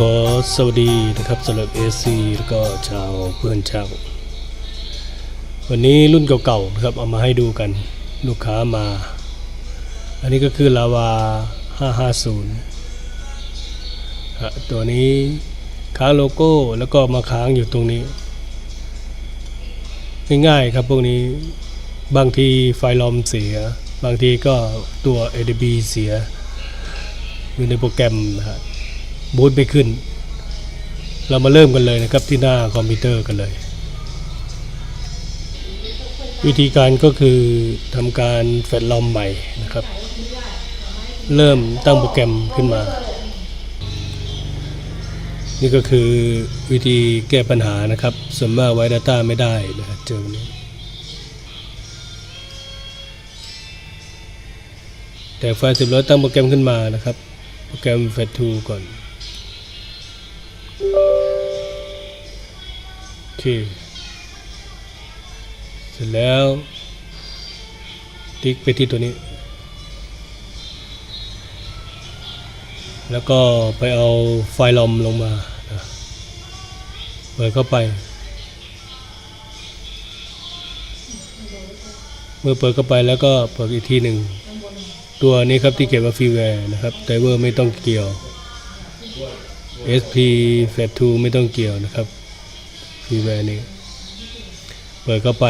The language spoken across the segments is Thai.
ขอสวัสดีนะครับสำหรับ AC แล้วก็ชาวเพื่อนช่างวันนี้รุ่นเก่าๆนะครับเอามาให้ดูกันลูกค้ามา อันนี้ก็คือลาวา 550ฮะตัวนี้ค้างโลโก้แล้วก็มาค้างอยู่ตรงนี้ ง่ายๆครับพวกนี้บางทีไฟลอมเสีย บางทีก็ตัว ADB เสีย อยู่ในโปรแกรมนะฮะบู บูตไม่ขึ้น เรามาเริ่มกันเลยนะครับที่หน้าคอมพิวเตอร์กันเลย วิธีการก็คือทำการแฟลชลอมใหม่นะครับ เริ่มตั้งโปรแกรมขึ้นมา นี่ก็คือวิธีแก้ปัญหานะครับส่วนมากไว้ Data ไม่ได้นะเจอวันนี้แต่ไฟล์สิบร้อยตั้งโปรแกรมขึ้นมานะครับ โปรแกรม f a t 2ก่อน เคเสร็จแล้ว ติ๊กไปที่ตัวนี้ แล้วก็ไปเอาไฟล์ลอมลงมาเปิดเข้าไป เมื่อเปิดเข้าไปแล้วก็เปิดอีกทีหนึ่ง ตัวนี้ครับที่เก็บว่าฟรีแวร์นะครับไดเวอร์ไม่ต้องเกี่ยว SP f a t 2ไม่ต้องเกี่ยวนะครับ ฟีแวร์นี้ เปิดเข้าไป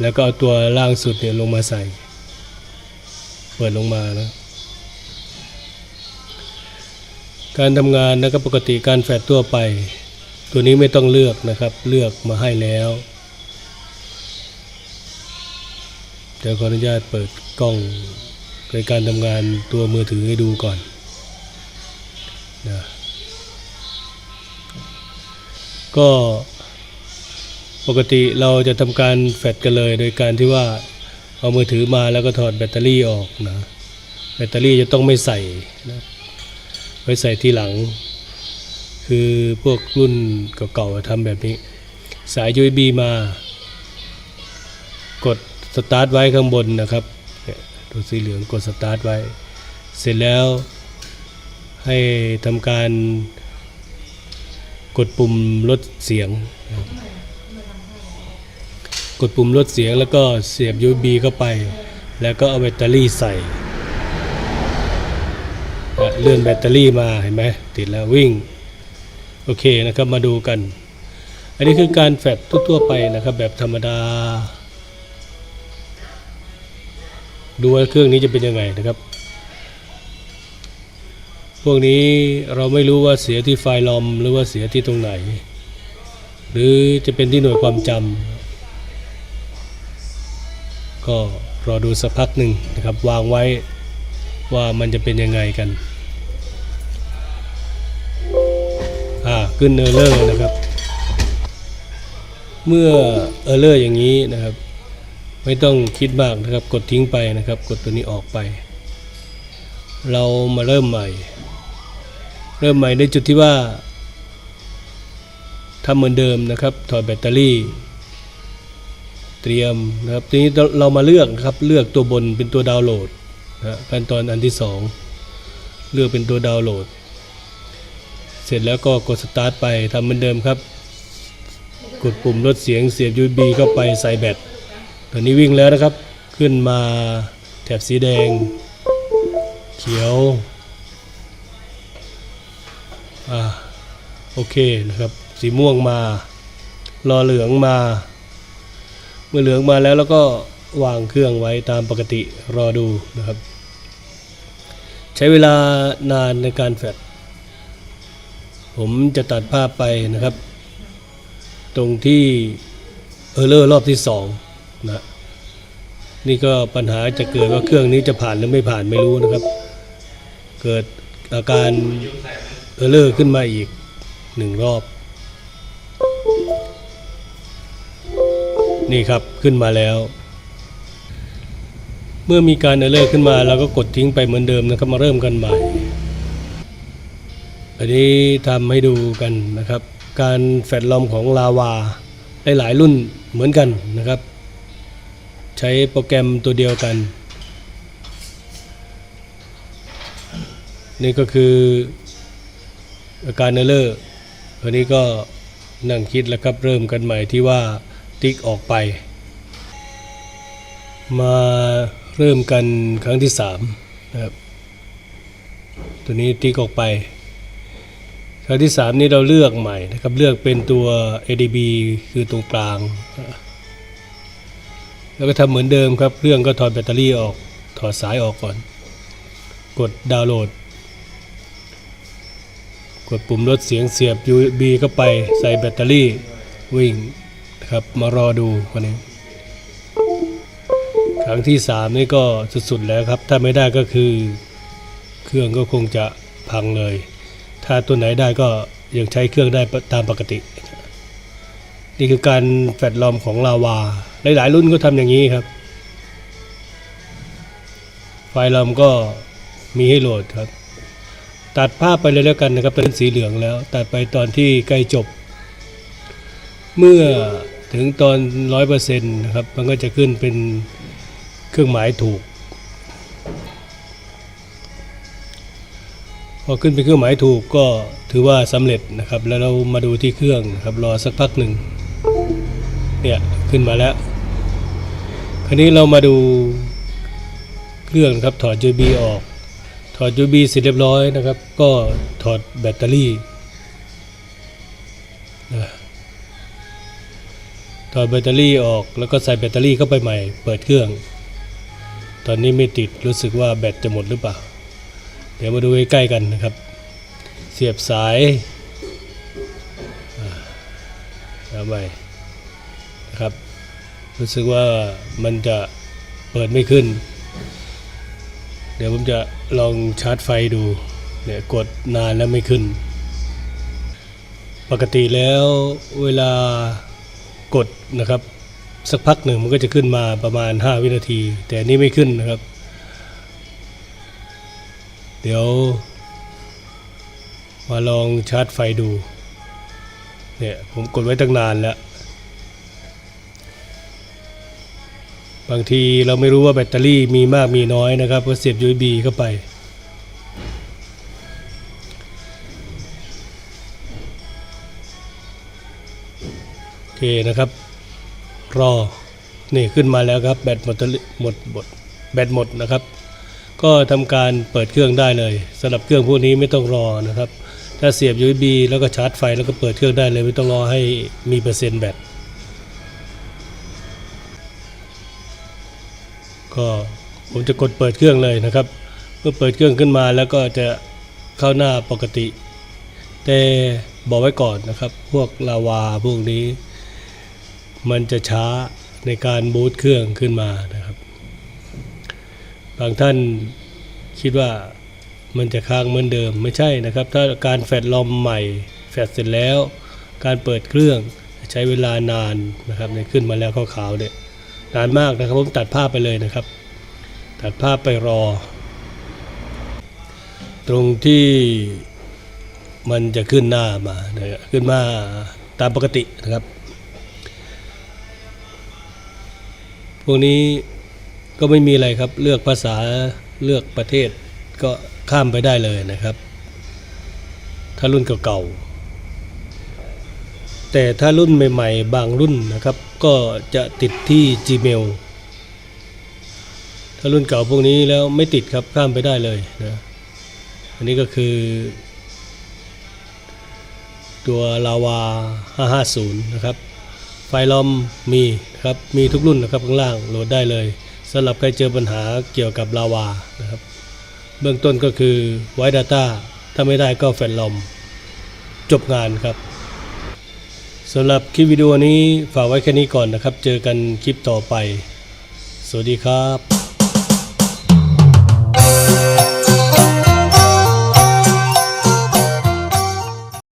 แล้วก็เอาตัวล่างสุดเนี่ยลงมาใส่ เปิดลงมานะ การทำงานนะครับปกติการแฟดตัวไป ตัวนี้ไม่ต้องเลือกนะครับ เลือกมาให้แล้วเดี๋ยวขออนุญาตเปิดกล้องในการทำงานตัวมือถือให้ดูก่อนนะ ก็ปกติเราจะทำการแฟดกันเลยโดยการที่ว่าเอามือถือมาแล้วก็ถอดแบตเตอรี่ออกนะแบตเตอรี่จะต้องไม่ใส่นะไว้ใส่ทีหลัง คือพวกรุ่นเก่าๆทำแบบนี้ สาย USB มา กดสตาร์ทไว้ข้างบนนะครับเนี่ยตัวสีเหลืองกดสตาร์ทไว้ เสร็จแล้วให้ทำการ ดปุ่มลดเสียง กดปุ่มลดเสียงแล้วก็เสียบ USB เข้าไป แล้วก็เอาแบตเตอรี่ใส่ เลื่อนแบตเตอรี่มาเห็นไหมติดแล้ววิ่ง โอเคนะครับมาดูกัน อันนี้คือการแฟดทั่วๆไปนะครับ แบบธรรมดา ดูว่าเครื่องนี้จะเป็นยังไงนะครับ พวกนี้เราไม่รู้ว่าเสียที่ไฟล์ลอมหรือว่าเสียที่ตรงไหน หรือจะเป็นที่หน่วยความจำก็รอดูสักพักหนึ่งนะครับวางไว้ว่ามันจะเป็นยังไงกันอ่าขึ้นเออร์เลอร์นะครับ เมื่อเออร์เลอร์อย่างนี้นะครับ ไม่ต้องคิดมากนะครับ กดทิ้งไปนะครับ กดตัวนี้ออกไป เรามาเริ่มใหม่ เริ่มใหม่ในจุดที่ว่าทำเหมือนเดิมนะครับ ถอดแบตเตอรี่ เตรียมนะครับ ทีนี้เรามาเลือกนะครับ เลือกตัวบนเป็นตัวดาวน์โหลดนะขั้นตอนอันที่สองเลือกเป็นตัวดาวน์โหลด เสร็จแล้วก็กดสตาร์ทไปทำเหมือนเดิมครับ กดปุ่มลดเสียงเสียบ USB เข้าไปใส่แบต ตอนนี้วิ่งแล้วนะครับ ขึ้นมาแถบสีแดง เขียว อ่าโอเคนะครับสีม่วงมารอเหลืองมา เมื่อเหลืองมาแล้วแล้วก็วางเครื่องไว้ตามปกติรอดูนะครับ ใช้เวลานานในการแฟดผมจะตัดภาพไปนะครับ ตรงที่เออร์เลอร์รอบที่สองนะนี่ก็ปัญหาจะเกิดว่าเครื่องนี้จะผ่านหรือไม่ผ่านไม่รู้นะครับ เกิดอาการ ออเลอร์ขึ้นมาอีกหนึ่งรอบ นี่ครับขึ้นมาแล้ว เมื่อมีการเออเลอร์ขึ้นมาเราก็กดทิ้งไปเหมือนเดิมนะครับมาเริ่มกันใหม่อันนี้ทำให้ดูกันนะครับ การแฟดลอมของลาวาหลายๆรุ่นเหมือนกันนะครับ ใช้โปรแกรมตัวเดียวกัน นี่ก็คือ อาการเนอร์เลอร์วันนี้ก็นั่งคิดแล้วครับเริ่มกันใหม่ที่ว่าติ๊กออกไป มาเริ่มกันครั้งที่สามนะครับตัวนี้ติ๊กออกไป ครั้งที่สามนี้เราเลือกใหม่นะครับเลือกเป็นตัว ADB คือตรงกลาง แล้วก็ทำเหมือนเดิมครับเครื่องก็ถอดแบตเตอรี่ออกถอดสายออกก่อน กดดาวน์โหลด กดปุ่มลดเสียงเสียบ USB เข้าไปใส่แบตเตอรี่วิ่งนะครับมารอดูวันนี้ ครั้งที่สามนี่ก็สุดๆแล้วครับ ถ้าไม่ได้ก็คือเครื่องก็คงจะพังเลย ถ้าตัวไหนได้ก็ยังใช้เครื่องได้ตามปกติ นี่คือการแฟดลอมของลาวา หลายๆรุ่นก็ทำอย่างนี้ครับ ไฟลอมก็มีให้โหลดครับ ตัดภาพไปเลยแล้วกันนะครับเป็นสีเหลืองแล้ว ตัดไปตอนที่ใกล้จบ เมื่อถึงตอนร้อยเปอร์เซ็นต์นะครับ มันก็จะขึ้นเป็นเครื่องหมายถูก พอขึ้นเป็นเครื่องหมายถูกก็ถือว่าสำเร็จนะครับ แล้วเรามาดูที่เครื่องนะครับรอสักพักหนึ่งเนี่ยขึ้นมาแล้ว คราวนี้เรามาดูเครื่องครับถอด USB ออก อด USB เสร็จเรียบร้อยนะครับ ก็ถอดแบตเตอรี่นะถอดแบตเตอรี่ออกแล้วก็ใส่แบตเตอรี่เข้าไปใหม่ เปิดเครื่อง ตอนนี้ไม่ติดรู้สึกว่าแบตจะหมดหรือเปล่า เดี๋ยวมาดูใกล้ๆกันนะครับ เสียบสายอ่าเอาไปนะครับ รู้สึกว่ามันจะเปิดไม่ขึ้น เดี๋ยวผมจะลองชาร์จไฟดูเนี่ยกดนานแล้วไม่ขึ้น ปกติแล้วเวลากดนะครับ สักพักหนึ่งมันก็จะขึ้นมาประมาณ 5 วินาที แต่นนี่ไม่ขึ้นนะครับ เดี๋ยว มาลองชาร์จไฟดูเนี่ยผมกดไว้ตั้งนานแล้ว บางทีเราไม่รู้ว่าแบตเตอรี่มีมากมีน้อยนะครับก็เสียบ USB เข้าไป โอเคนะครับ รอ นี่ขึ้นมาแล้วครับ แบตหมดหมดหมดแบตหมดนะครับ ก็ทำการเปิดเครื่องได้เลยสำหรับเครื่องพวกนี้ไม่ต้องรอนะครับ ถ้าเสียบ USB แล้วก็ชาร์จไฟแล้วก็เปิดเครื่องได้เลยไม่ต้องรอให้มีเปอร์เซ็นต์แบต ก็ผมจะกดเปิดเครื่องเลยนะครับ เมื่อเปิดเครื่องขึ้นมาแล้วก็จะเข้าหน้าปกติ แต่บอกไว้ก่อนนะครับ พวกลาวาพวกนี้ มันจะช้าในการบูตเครื่องขึ้นมานะครับ บางท่านคิดว่ามันจะค้างเหมือนเดิมไม่ใช่นะครับ ถ้าการแฟดลอมใหม่แฟดเสร็จแล้ว การเปิดเครื่องใช้เวลานานนะครับเนี่ยขึ้นมาแล้วขาวๆเนี่ย นานมากนะครับผมตัดภาพไปเลยนะครับ ตัดภาพไปรอ ตรงที่มันจะขึ้นหน้ามานะขึ้นมาตามปกตินะครับ พวกนี้ก็ไม่มีอะไรครับเลือกภาษาเลือกประเทศก็ข้ามไปได้เลยนะครับ ถ้ารุ่นเก่าๆแต่ถ้ารุ่นใหม่ ๆ บางรุ่นนะครับ ก็จะติดที่ Gmail ถ้ารุ่นเก่าพวกนี้แล้วไม่ติดครับข้ามไปได้เลยนะอันนี้ก็คือ ตัวลาวา550 นะครับ ไฟลอมมีครับมีทุกรุ่นนะครับข้างล่างโหลดได้เลยสำหรับใครเจอปัญหาเกี่ยวกับลาวานะครับ เบื้องต้นก็คือไว Data ถ้าไม่ได้ก็แฟนลอม จบงานครับ สำหรับคลิปวิดีโอนี้ฝากไว้แค่นี้ก่อนนะครับ เจอกันคลิปต่อไป สวัสดีครับ